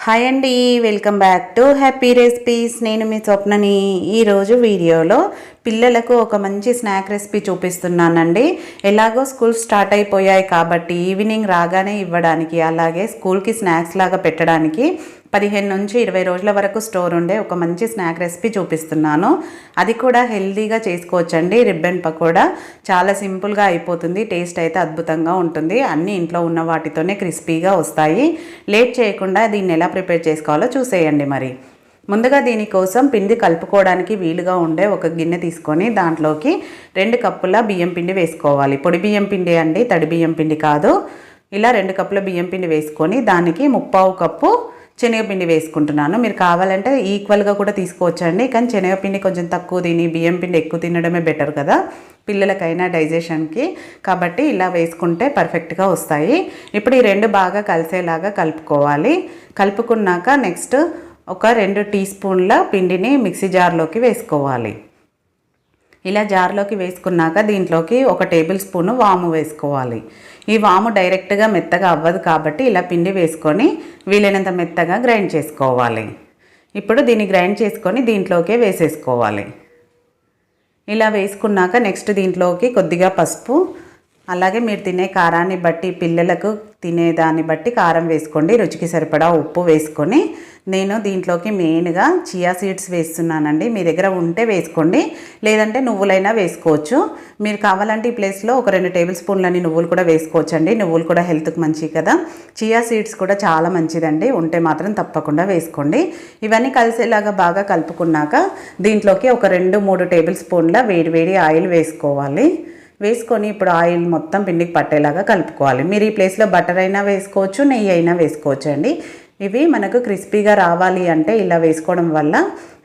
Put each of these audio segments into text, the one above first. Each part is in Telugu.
హాయ్ అండి welcome back to happy recipes నేను మీ స్వప్నని ఈరోజు వీడియోలో పిల్లలకు ఒక మంచి స్నాక్ రెసిపీ చూపిస్తున్నానండి. ఎలాగో స్కూల్ స్టార్ట్ అయిపోయాయి కాబట్టి ఈవినింగ్ రాగానే ఇవ్వడానికి అలాగే స్కూల్కి స్నాక్స్ లాగా పెట్టడానికి పదిహేను నుంచి ఇరవై రోజుల వరకు స్టోర్ ఉండే ఒక మంచి స్నాక్ రెసిపీ చూపిస్తున్నాను. అది కూడా హెల్తీగా చేసుకోవచ్చండి. రిబ్బన్ పకోడా చాలా సింపుల్గా అయిపోతుంది. టేస్ట్ అయితే అద్భుతంగా ఉంటుంది. అన్నీ ఇంట్లో ఉన్న వాటితోనే క్రిస్పీగా వస్తాయి. లేట్ చేయకుండా దీన్ని ఎలా ప్రిపేర్ చేసుకోవాలో చూసేయండి మరి. ముందుగా దీనికోసం పిండి కలుపుకోవడానికి వీలుగా ఉండే ఒక గిన్నె తీసుకొని దాంట్లోకి రెండు కప్పుల బియ్యం పిండి వేసుకోవాలి. పొడి బియ్యం పిండి అండి తడి బియ్యం పిండి కాదు. ఇలా రెండు కప్పుల బియ్యం పిండి వేసుకొని దానికి ముప్పావు కప్పు శనగపిండి వేసుకుంటున్నాను. మీరు కావాలంటే ఈక్వల్గా కూడా తీసుకోవచ్చండి. కానీ శనగపిండి కొంచెం తక్కువ తిని బియ్యం పిండి ఎక్కువ తినడమే బెటర్ కదా. పిల్లలకైనా డైజెషన్కి కాబట్టి ఇలా వేసుకుంటే పర్ఫెక్ట్గా వస్తాయి. ఇప్పుడు ఈ రెండు బాగా కలిసేలాగా కలుపుకోవాలి. కలుపుకున్నాక నెక్స్ట్ ఒక రెండు టీ స్పూన్ల పిండిని మిక్సీ జార్లోకి వేసుకోవాలి. ఇలా జార్లోకి వేసుకున్నాక దీంట్లోకి ఒక టేబుల్ స్పూను వాము వేసుకోవాలి. ఈ వాము డైరెక్ట్గా మెత్తగా అవ్వదు కాబట్టి ఇలా పిండి వేసుకొని వీలైనంత మెత్తగా గ్రైండ్ చేసుకోవాలి. ఇప్పుడు దీన్ని గ్రైండ్ చేసుకొని దీంట్లోకే వేసేసుకోవాలి. ఇలా వేసుకున్నాక నెక్స్ట్ దీంట్లోకి కొద్దిగా పసుపు అలాగే మీరు తినే కారాన్ని బట్టి పిల్లలకు తినేదాన్ని బట్టి కారం వేసుకోండి. రుచికి సరిపడా ఉప్పు వేసుకొని నేను దీంట్లోకి మెయిన్గా చియా సీడ్స్ వేస్తున్నానండి. మీ దగ్గర ఉంటే వేసుకోండి. లేదంటే నువ్వులైనా వేసుకోవచ్చు. మీరు కావాలంటే ఈ ప్లేస్లో ఒక రెండు టేబుల్ స్పూన్లని నువ్వులు కూడా వేసుకోవచ్చు అండి నువ్వులు కూడా హెల్త్కి మంచివి కదా. చియా సీడ్స్ కూడా చాలా మంచిదండి. ఉంటే మాత్రం తప్పకుండా వేసుకోండి. ఇవన్నీ కలిసేలాగా బాగా కలుపుకున్నాక దీంట్లోకి ఒక రెండు మూడు టేబుల్ స్పూన్ల వేడి వేడి ఆయిల్ వేసుకోవాలి. వేసుకొని ఇప్పుడు ఆయిల్ మొత్తం పిండికి పట్టేలాగా కలుపుకోవాలి. మీరు ఈ ప్లేస్లో బటర్ అయినా వేసుకోవచ్చు నెయ్యి అయినా వేసుకోవచ్చు అండి. ఇవి మనకు క్రిస్పీగా రావాలి అంటే ఇలా వేసుకోవడం వల్ల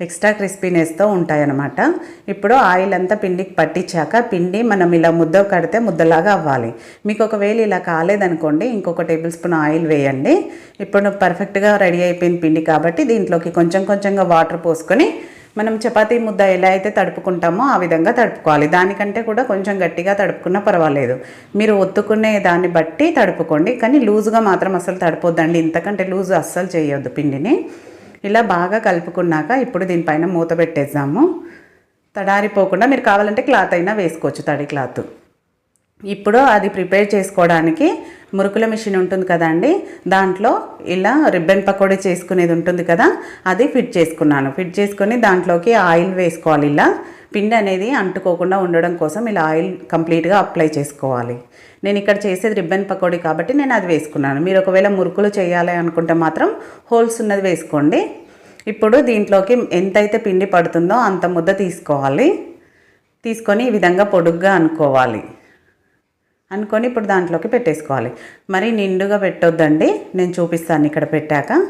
ఎక్స్ట్రా క్రిస్పీనెస్తో ఉంటాయన్నమాట. ఇప్పుడు ఆయిల్ అంతా పిండికి పట్టించాక పిండి మనం ఇలా ముద్ద కడితే ముద్దలాగా అవ్వాలి. మీకు ఒకవేళ ఇలా కాలేదనుకోండి ఇంకొక టేబుల్ స్పూన్ ఆయిల్ వేయండి. ఇప్పుడు పర్ఫెక్ట్గా రెడీ అయిపోయిన పిండి కాబట్టి దీంట్లోకి కొంచెం కొంచెంగా వాటర్ పోసుకొని మనం చపాతీ ముద్ద ఎలా అయితే తడుపుకుంటామో ఆ విధంగా తడుపుకోవాలి. దానికంటే కూడా కొంచెం గట్టిగా తడుపుకున్నా పర్వాలేదు. మీరు ఒత్తుకునే దాన్ని బట్టి తడుపుకోండి. కానీ లూజుగా మాత్రం అసలు తడిపోద్దండి. ఇంతకంటే లూజు అస్సలు చేయొద్దు పిండిని. ఇలా బాగా కలుపుకున్నాక ఇప్పుడు దీనిపైన మూత పెట్టేద్దాము. తడారిపోకుండా మీరు కావాలంటే క్లాత్ అయినా వేసుకోవచ్చు తడి క్లాత్. ఇప్పుడు అది ప్రిపేర్ చేసుకోవడానికి మురుకుల మిషన్ ఉంటుంది కదండి దాంట్లో ఇలా రిబ్బన్ పకోడీ చేసుకునేది ఉంటుంది కదా అది ఫిట్ చేసుకున్నాను. ఫిట్ చేసుకొని దాంట్లోకి ఆయిల్ వేసుకోవాలి ఇలా. పిండి అనేది అంటుకోకుండా ఉండడం కోసం ఇలా ఆయిల్ కంప్లీట్గా అప్లై చేసుకోవాలి. నేను ఇక్కడ చేసేది రిబ్బన్ పకోడీ కాబట్టి నేను అది వేసుకున్నాను. మీరు ఒకవేళ మురుకులు చేయాలి అనుకుంటే మాత్రం హోల్స్ ఉన్నది వేసుకోండి. ఇప్పుడు దీంట్లోకి ఎంతైతే పిండి పడుతుందో అంత ముద్ద తీసుకోవాలి. తీసుకొని ఈ విధంగా పొడుగ్గా అనుకోవాలి. అనుకొని ఇప్పుడు దాంట్లోకి పెట్టేసుకోవాలి. మరి నిండుగా పెట్టొద్దండి. నేను చూపిస్తాను ఇక్కడ పెట్టాక.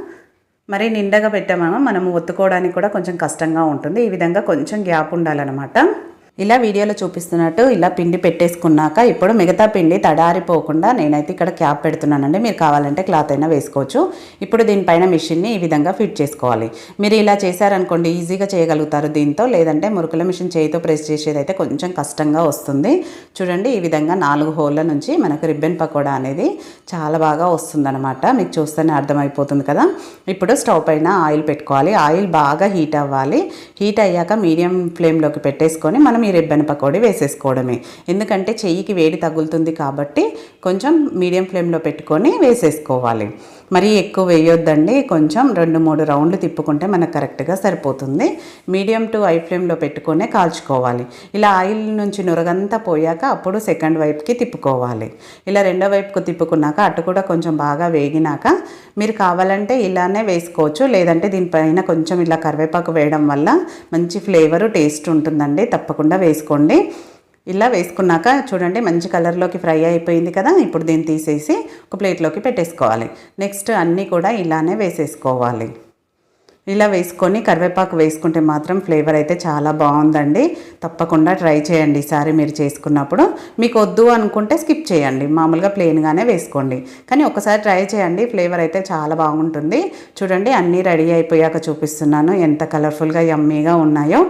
మరి నిండగా పెట్టామో? మనము ఒత్తుకోవడానికి కూడా కొంచెం కష్టంగా ఉంటుంది. ఈ విధంగా కొంచెం గ్యాప్ ఉండాలన్నమాట. ఇలా వీడియోలో చూపిస్తున్నట్టు ఇలా పిండి పెట్టేసుకున్నాక ఇప్పుడు మిగతా పిండి తడారిపోకుండా నేనైతే ఇక్కడ క్యాప్ పెడుతున్నానండి. మీరు కావాలంటే క్లాత్ అయినా వేసుకోవచ్చు. ఇప్పుడు దీనిపైన మిషన్ని ఈ విధంగా ఫిట్ చేసుకోవాలి. మీరు ఇలా చేశారనుకోండి ఈజీగా చేయగలుగుతారు దీంతో. లేదంటే మురుకుల మిషన్ చేయితో ప్రెస్ చేసేది అయితే కొంచెం కష్టంగా వస్తుంది. చూడండి ఈ విధంగా నాలుగు హోళ్ళ నుంచి మనకు రిబ్బన్ పకోడా అనేది చాలా బాగా వస్తుందన్నమాట. మీకు చూస్తేనే అర్థమైపోతుంది కదా. ఇప్పుడు స్టవ్ పైన ఆయిల్ పెట్టుకోవాలి. ఆయిల్ బాగా హీట్ అవ్వాలి. హీట్ అయ్యాక మీడియం ఫ్లేమ్లోకి పెట్టేసుకొని మనం ఈ రెబ్బెన పకోడీ వేసేసుకోవడమే. ఎందుకంటే చెయ్యికి వేడి తగులుతుంది కాబట్టి కొంచెం మీడియం ఫ్లేమ్లో పెట్టుకొని వేసేసుకోవాలి. మరీ ఎక్కువ వేయొద్దండి. కొంచెం రెండు మూడు రౌండ్లు తిప్పుకుంటే మనకు కరెక్ట్గా సరిపోతుంది. మీడియం టు హై ఫ్లేమ్లో పెట్టుకునే కాల్చుకోవాలి. ఇలా ఆయిల్ నుంచి నురగంతా పోయాక అప్పుడు సెకండ్ వైపుకి తిప్పుకోవాలి. ఇలా రెండో వైపుకు తిప్పుకున్నాక అటు కూడా కొంచెం బాగా వేగినాక మీరు కావాలంటే ఇలానే వేసుకోవచ్చు. లేదంటే దీనిపైన కొంచెం ఇలా కరివేపాకు వేయడం వల్ల మంచి ఫ్లేవరు టేస్ట్ ఉంటుందండి. తప్పకుండా వేసుకోండి. ఇలా వేసుకున్నాక చూడండి మంచి కలర్లోకి ఫ్రై అయిపోయింది కదా ఇప్పుడు దీన్ని తీసేసి ఒక ప్లేట్లోకి పెట్టేసుకోవాలి. నెక్స్ట్ అన్నీ కూడా ఇలానే వేసేసుకోవాలి. ఇలా వేసుకొని కరివేపాకు వేసుకుంటే మాత్రం ఫ్లేవర్ అయితే చాలా బాగుందండి. తప్పకుండా ట్రై చేయండి ఈసారి మీరు చేసుకున్నప్పుడు. మీకు వద్దు అనుకుంటే స్కిప్ చేయండి మామూలుగా ప్లెయిన్గానే వేసుకోండి. కానీ ఒకసారి ట్రై చేయండి ఫ్లేవర్ అయితే చాలా బాగుంటుంది. చూడండి అన్నీ రెడీ అయిపోయాక చూపిస్తున్నాను ఎంత కలర్ఫుల్గా యమ్మీగా ఉన్నాయో.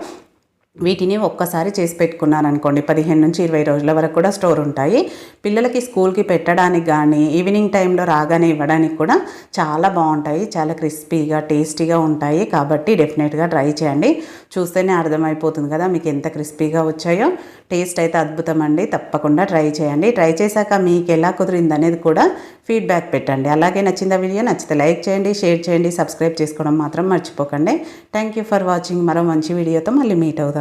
వీటిని ఒక్కసారి చేసి పెట్టుకున్నారనుకోండి. పదిహేను నుంచి ఇరవై రోజుల వరకు కూడా స్టోర్ ఉంటాయి. పిల్లలకి స్కూల్కి పెట్టడానికి కానీ ఈవినింగ్ టైంలో రాగానే ఇవ్వడానికి కూడా చాలా బాగుంటాయి. చాలా క్రిస్పీగా టేస్టీగా ఉంటాయి. కాబట్టి డెఫినెట్గా ట్రై చేయండి. చూస్తేనే అర్థమైపోతుంది కదా మీకు ఎంత క్రిస్పీగా వచ్చాయో. టేస్ట్ అయితే అద్భుతం అండి. తప్పకుండా ట్రై చేయండి. ట్రై చేశాక మీకు ఎలా కుదిరింది అనేది కూడా ఫీడ్బ్యాక్ పెట్టండి. అలాగే నచ్చిందా వీడియో నచ్చితే లైక్ చేయండి షేర్ చేయండి సబ్స్క్రైబ్ చేసుకోవడం మాత్రం మర్చిపోకండి. Thank you for watching. మరో మంచి వీడియోతో మళ్ళీ మీట్ అవుదాం.